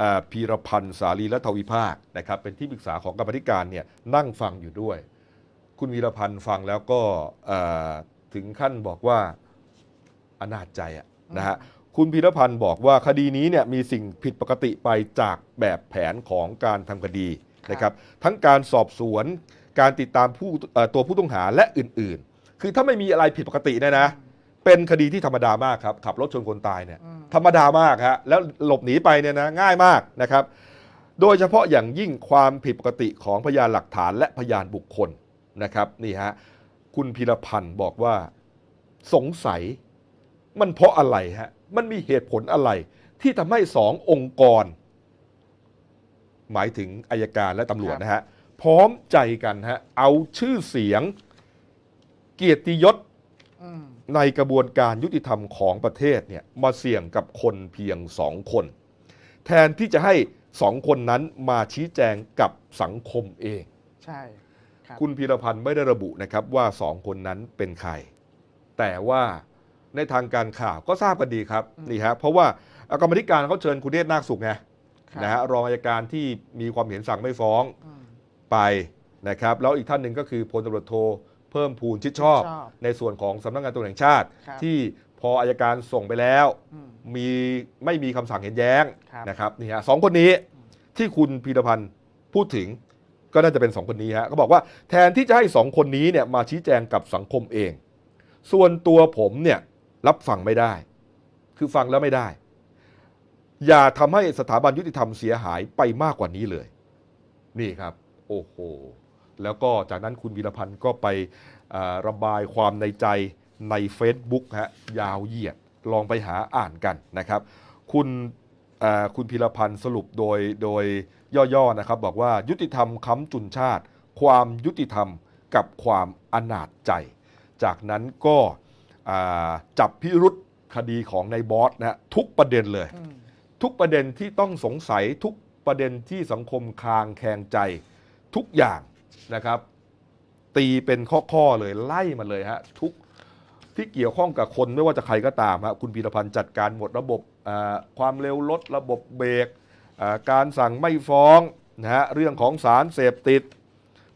อ่าพีรพันธ์สาลีและทวิภาคนะครับเป็นที่ปรึกษาของกรรมาธิการเนี่ยนั่งฟังอยู่ด้วย คุณวีรพันธ์ฟังแล้วก็อ่าถึงขั้นบอกว่าอนาจใจอะนะฮะคุณพีรพันธ์บอกว่าคดีนี้เนี่ยมีสิ่งผิดปกติไปจากแบบแผนของการทำคดีนะครับทั้งการสอบสวนการติดตามผู้เอ่อตัวผู้ต้องหาและอื่น ๆ คือถ้าไม่มีอะไรผิดปกติเนยนะเป็นคดีที่ธรรมดามากครับขับรถชนคนตายเนี่ยอืม ธรรมดามากฮะแล้วหลบหนีไปเนี่ยนะง่ายมากนะครับ โดยเฉพาะอย่างยิ่งความผิดปกติของพยานหลักฐานและพยานบุคคลนะครับนี่ฮะคุณพีรพันธ์บอกว่าสงสัยมันเพราะอะไรฮะมันมีเหตุผลอะไร ที่ทำให้สององค์กร หมายถึงอายการและตำรวจนะฮะพร้อมใจกันฮะเอาชื่อเสียง เกียรติยศ ในกระบวนการยุติธรรมของประเทศเนี่ยมาเสี่ยงกับคนเพียงสองคน แทนที่จะให้สองคนนั้นมาชี้แจงกับสังคมเอง ใช่รับคุณพีรพันธ์ไม่ได้ระบุนะครับว่าสองคนนั้นเป็นใคร แต่ว่าในทางการข่าวก็ทราบกันดีครับนี่ฮะเพราะว่ากรรมธิการเขาเชิญคุณเนตรนาคสุขไงครับนะฮะรองอัยการที่มีความเห็นสั่งไม่ฟ้องอืมไปนะครับ แล้วอีกท่านหนึ่งก็คือพลตำรวจโท เพิ่มพูนชิดชอบชอบ ในส่วนของสำนักงานตำรวจแห่งชาติครับที่พออายการส่งไปแล้วอืมมีไม่มีคำสั่งเห็นแย้งครับนะครับนี่ฮะสองคนนี้ที่คุณพีรพันธ์พูดถึงก็น่าจะเป็นสองคนนี้ฮะก็บอกว่าแทนที่จะให้สองคนนี้เนี่ยมาชี้แจงกับสังคมเอง ส่วนตัวผมเนี่ยรับฟังไม่ได้ คือฟังแล้วไม่ได้ อย่าทำให้สถาบันยุติธรรมเสียหายไปมากกว่านี้เลย นี่ครับ โอ้โห แล้วก็จากนั้นคุณวีรพันธ์ก็ไประบายความในใจใน Facebook ฮะยาวเหยียดลองไปหาอ่านกันนะครับ คุณคุณพีรพันธ์สรุปโดยโดยย่อๆนะครับ บอกว่ายุติธรรมค้ำจุนชาติ ความยุติธรรมกับความอนาจใจ จากนั้นก็จับพิรุษคดีของนายบอสนะฮะทุกประเด็นเลย ทุกประเด็นที่ต้องสงสัยทุกประเด็นที่สังคมคางแคลงใจ ทุกอย่าง นะครับ ตีเป็นข้อๆเลยไล่มาเลยฮะทุกที่เกี่ยวข้องกับคนไม่ว่าจะใครก็ตามฮะคุณพีรพันธ์จัดการหมดระบบอ่าความเร็วลดระบบเบรกอ่าการสั่งไม่ฟ้องนะฮะเรื่องของสารเสพติด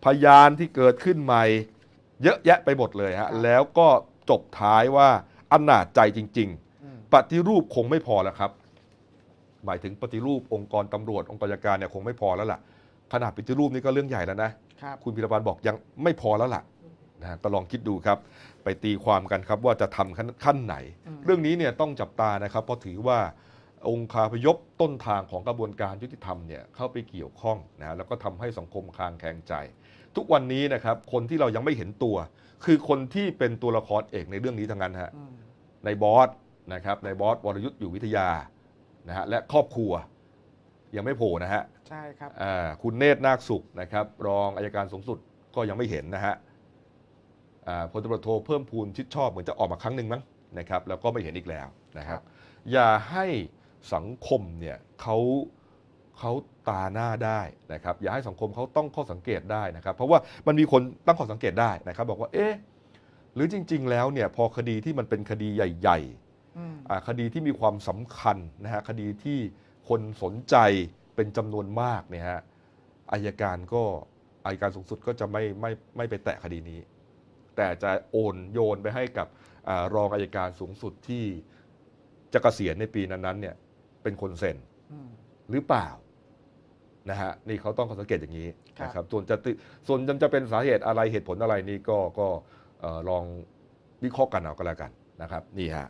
พยานที่เกิดขึ้นใหม่ เยอะแยะไปหมดเลยฮะแล้วก็จบท้ายว่าอนาจใจจริงๆอืมปฏิรูปคงไม่พอแล้วครับ หมายถึงปฏิรูปองค์กรตำรวจองค์กรอัยการเนี่ยคงไม่พอแล้วล่ะขนาดปฏิรูปนี่ก็เรื่องใหญ่แล้วนะ ครับคุณพิรพันธ์บอกยังไม่พอแล้วล่ะนะฮะก็ลองคิดดูครับ ไปตีความกันครับว่าจะทำขั้นขั้นไหนอืมเรื่องนี้เนี่ยต้องจับตานะครับ เพราะถือว่าองค์คาพยพต้นทางของกระบวนการยุติธรรมเนี่ยเข้าไปเกี่ยวข้องนะฮะแล้วก็ทำให้สังคมคลางแคลงใจ ทุกวันนี้นะครับคนที่เรายังไม่เห็นตัว คือคนที่เป็นตัวละครเอกในเรื่องนี้ทั้งนั้นฮะอืมในบอสนะครับในบอสวรยุทธ์อยู่วิทยานะฮะและครอบครัว ยังไม่โผล่นะฮะใช่ครับอ่าคุณเนตรนาคสุขนะครับ รองอายการสูงสุดก็ยังไม่เห็นนะฮะอ่าพลตำรวจโทเพิ่มพูนชิดชอบเหมือนจะออกมาครั้งหนึ่งมั้งนะครับ แล้วก็ไม่เห็นอีกแล้วนะครับ อย่าให้สังคมเนี่ยเขาเขาตาหน้าได้นะครับ อย่าให้สังคมเขาต้องข้อสังเกตได้นะครับ เพราะว่ามันมีคนตั้งข้อสังเกตได้นะครับ บอกว่าเอ๊ะหรือจริง ๆ แล้วเนี่ยพอคดีที่มันเป็นคดีใหญ่ๆอืมอ่าคดีที่มีความสำคัญนะฮะคดีที่ คนสนใจเป็นจำนวนมากเนี่ยฮะอายการก็อายการสูงสุดก็จะไม่ไม่ไม่ไปแตะคดีนี้ แต่จะโอนโยนไปให้กับอารองอายการสูงสุดที่จะเกษียณในปีนั้นๆเนี่ยเป็นคนเซ็นอืมหรือเปล่านะฮะนี่เขาต้องสังเกตอย่างนี้ครับนะครับส่วนจะติส่วนจะเป็นสาเหตุอะไรเหตุผลอะไรนี่ก็ก็เอ่อลองวิเคราะห์กันเอาก็แล้วกันนะครับ นี่ฮะ